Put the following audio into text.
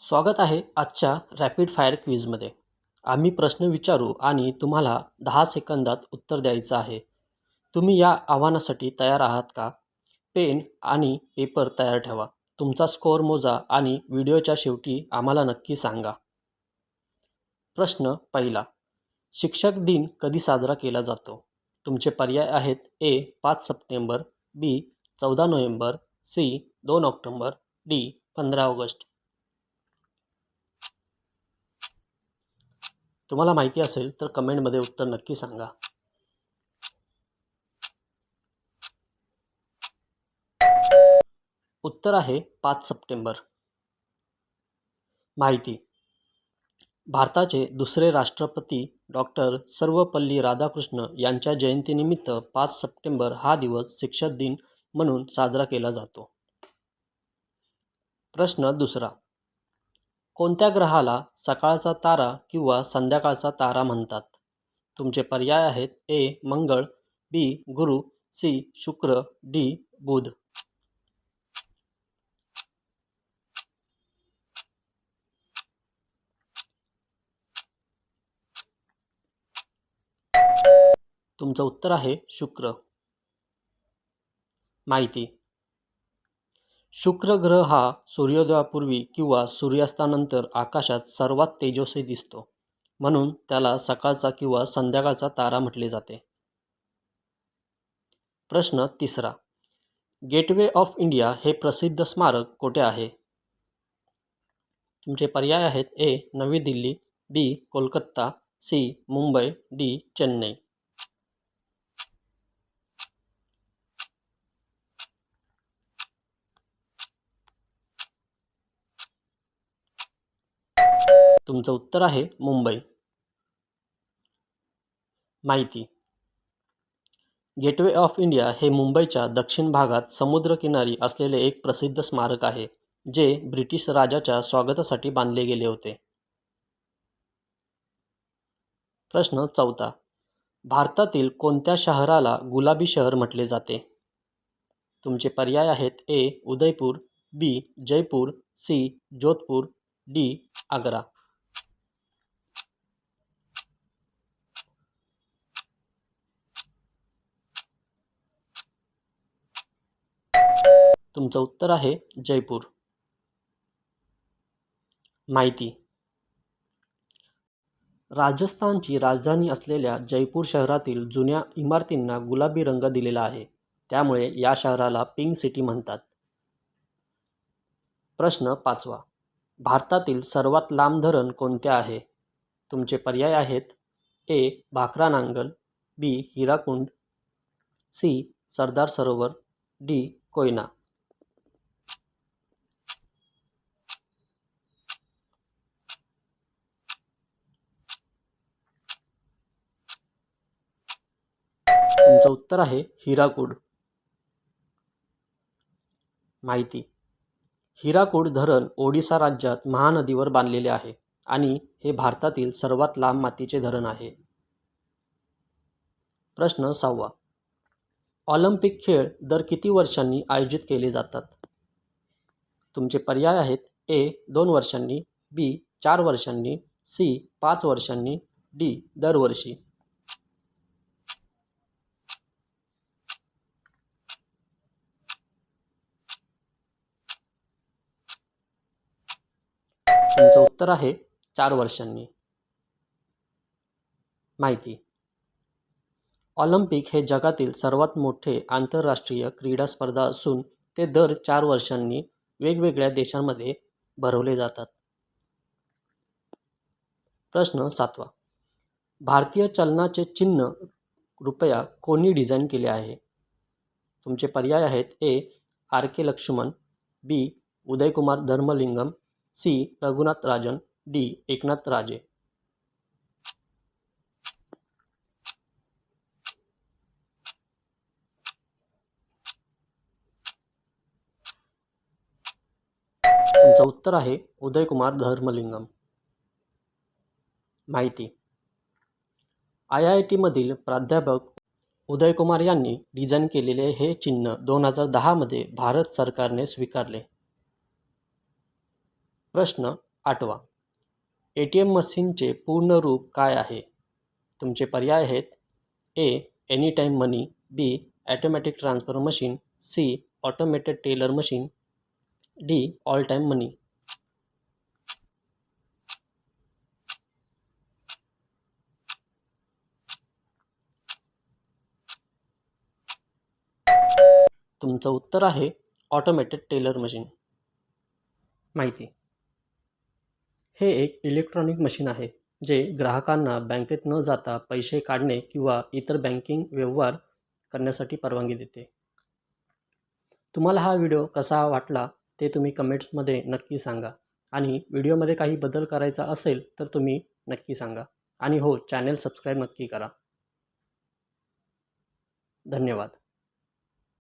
स्वागत आहे आजच्या रॅपिड फायर क्विजमध्ये आम्ही प्रश्न विचारू आणि तुम्हाला दहा सेकंदात उत्तर द्यायचं आहे. तुम्ही या आव्हानासाठी तयार आहात का? पेन आणि पेपर तयार ठेवा. तुमचा स्कोअर मोजा आणि व्हिडिओच्या शेवटी आम्हाला नक्की सांगा. प्रश्न पहिला. शिक्षक दिन कधी साजरा केला जातो? तुमचे पर्याय आहेत ए पाच सप्टेंबर बी चौदा नोव्हेंबर सी दोन ऑक्टोंबर डी पंधरा ऑगस्ट. तुम्हाला माहिती असेल तर कमेंटमध्ये उत्तर नक्की सांगा. उत्तर आहे पाच सप्टेंबर. माहिती. भारताचे दुसरे राष्ट्रपती डॉक्टर सर्वपल्ली राधाकृष्ण यांच्या जयंतीनिमित्त पाच सप्टेंबर हा दिवस शिक्षक दिन म्हणून साजरा केला जातो. प्रश्न दुसरा. कोणत्या ग्रहाला सकाळचा तारा किंवा संध्याकाळचा तारा म्हणतात? तुमचे पर्याय आहेत ए मंगळ बी गुरु सी शुक्र डी बुध. तुमचं उत्तर आहे शुक्र. माहिती. शुक्र ग्रह हा सूर्योदयापूर्वी किंवा सूर्यास्तानंतर आकाशात सर्वात तेजस्वी दिसतो. म्हणून त्याला सकाळचा किंवा संध्याकाळचा तारा म्हटले जाते. प्रश्न तिसरा. गेटवे ऑफ इंडिया हे प्रसिद्ध स्मारक कोठे आहे? तुमचे पर्याय आहेत A. Navi Delhi B. Kolkata C. Mumbai D. Chennai. तुमचं उत्तर आहे मुंबई. माहिती. गेटवे ऑफ इंडिया हे मुंबईच्या दक्षिण भागात समुद्रकिनारी असलेले एक प्रसिद्ध स्मारक आहे जे ब्रिटिश राजाच्या स्वागतासाठी बांधले गेले होते. प्रश्न चौथा. भारतातील कोणत्या शहराला गुलाबी शहर म्हटले जाते? तुमचे पर्याय आहेत A Udaipur B Jaipur C Jodhpur D Agra. तुमचं उत्तर आहे जयपूर. माहिती. राजस्थानची राजधानी असलेल्या जयपूर शहरातील जुन्या इमारतींना गुलाबी रंग दिलेला आहे. त्यामुळे या शहराला पिंक सिटी म्हणतात. प्रश्न पाचवा. भारतातील सर्वात लांब धरण कोणते आहे? तुमचे पर्याय आहेत A. Bhakra Nangal B. Hirakud C. Sardar Sarovar D. Koyna. याचं उत्तर आहे हिराकूड. माहिती. हिराकूड धरण ओडिसा राज्यात महानदीवर बांधलेले आहे आणि हे भारतातील सर्वात लांब मातीचे धरण आहे. प्रश्न सहावा. ऑलिम्पिक खेळ दर किती वर्षांनी आयोजित केले जातात? तुमचे पर्याय आहेत ए दोन वर्षांनी बी चार वर्षांनी सी पाच वर्षांनी डी दरवर्षी. तुमचं उत्तर आहे चार वर्षांनी. माहिती. ऑलिम्पिक हे जगातील सर्वात मोठे आंतरराष्ट्रीय क्रीडा स्पर्धा असून ते दर चार वर्षांनी वेगवेगळ्या देशांमध्ये भरवले जातात. प्रश्न सातवा. भारतीय चलनाचे चिन्ह रुपया कोणी डिझाईन केले आहे? तुमचे पर्याय आहेत A. R. K. Laxman B. Udaykumar Dharmalingam C. Raghunath Rajan D. Eknath Raje. तुमचं उत्तर आहे उदयकुमार धर्मलिंगम. माहिती. आय आय टीमधील प्राध्यापक उदयकुमार यांनी डिझाईन केलेले हे चिन्ह दोन हजार दहामध्ये भारत सरकारने स्वीकारले. प्रश्न आठवा. ए टी एम मशीनचे पूर्ण रूप काय आहे? तुमचे पर्याय आहेत A. Any time money B. Automatic transfer machine C. Automated teller machine D. All time money. तुमचं उत्तर आहे ऑटोमेटेड टेलर मशीन. माहिती. हे एक इलेक्ट्रॉनिक मशीन आहे जे ग्राहकांना बँकेत न जाता पैसे काढणे किंवा इतर बँकिंग व्यवहार करण्यासाठी परवानगी देते. तुम्हाला हा व्हिडिओ कसा वाटला ते तुम्ही कमेंट्समध्ये नक्की सांगा आणि व्हिडिओमध्ये काही बदल करायचा असेल तर तुम्ही नक्की सांगा. आणि हो चॅनेल सबस्क्राईब नक्की करा. धन्यवाद.